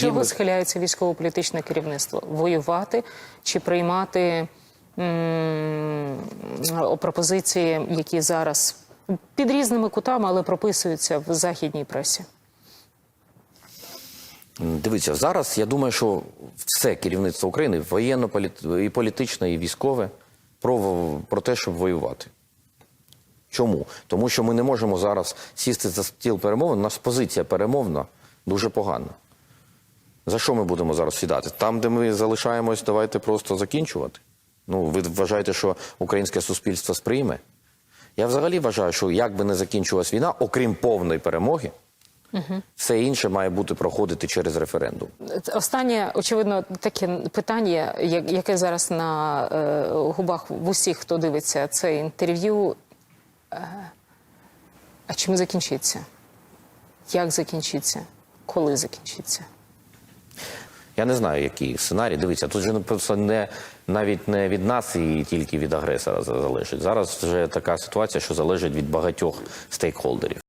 Чого схиляється військово-політичне керівництво? Воювати чи приймати м, пропозиції, які зараз під різними кутами, але прописуються в західній пресі? Дивіться, зараз я думаю, що все керівництво України, воєнно, політ- і політичне, і військове, про, про те, щоб воювати. Чому? Тому що ми не можемо зараз сісти за стіл перемовин. У нас позиція перемовна дуже погана. За що ми будемо зараз сідати? Там, де ми залишаємось, давайте просто закінчувати. Ну, ви вважаєте, що українське суспільство сприйме? Я взагалі вважаю, що як би не закінчилась війна, окрім повної перемоги, все інше має бути проходити через референдум. Останнє, очевидно, таке питання, яке зараз на е, губах в усіх, хто дивиться це інтерв'ю. Е, а чим закінчиться? Як закінчиться? Коли закінчиться? Я не знаю, який сценарій. Дивіться, тут же просто не навіть не від нас і тільки від агресора залежить. Зараз вже така ситуація, що залежить від багатьох стейкхолдерів.